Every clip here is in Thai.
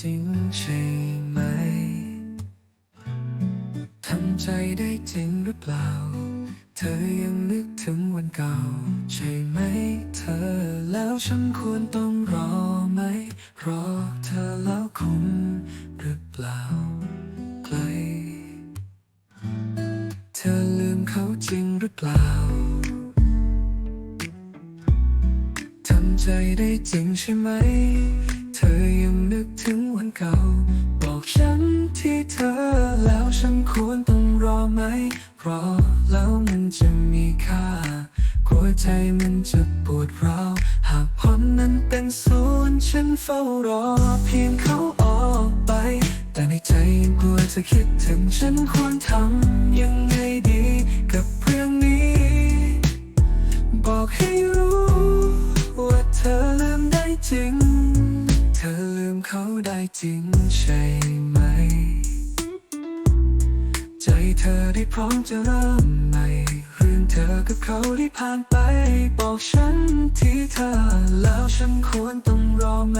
จริงใช่ไหม ทำใจได้จริงหรือเปล่า เธอยังนึกถึงวันเก่า ใช่ไหมเธอแล้วฉันควรต้องรอไหม รอเธอแล้วคุ้มหรือเปล่าไกลเธอลืมเขาจริงหรือเปล่า ทำใจได้จริงใช่ไหม เก่า บอกฉันที่เธอแล้วฉันควรต้องรอไหมรอแล้วมันจะมีค่ากลัวใจมันจะปวดร้าวหากพ้นนั้นเป็นศูนย์ฉันเฝ้ารอ เพียงเขาออกไป แต่ในใจยังกลัวจะคิดถึงฉันควรทำยังไงดีกับเรื่องนี้ บอกให้รู้ว่าเธอลืมได้จริง เขาได้จริงใช่ไหม ใจเธอได้พร้อมจะเริ่มใหม่เรื่องเธอกับเขาที่ผ่านไป บอกฉันที่เธอ แล้วฉันควรต้องรอไหม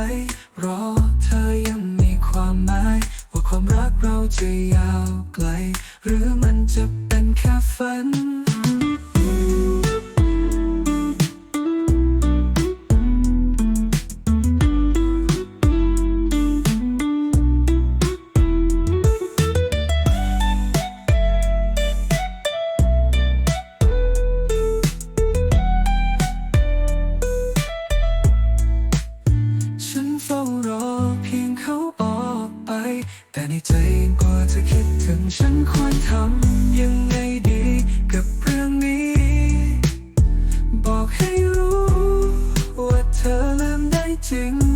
รอเธอยังมีความหมาย ว่าความรักเราจะยาวไกล หรือมันจะเป็นแค่ฝัน แต่ในใจยังกลัวจะคิดถึงฉันควรทำยังไงดีกับเรื่องนี้ บอกให้รู้ว่าเธอลืมได้จริง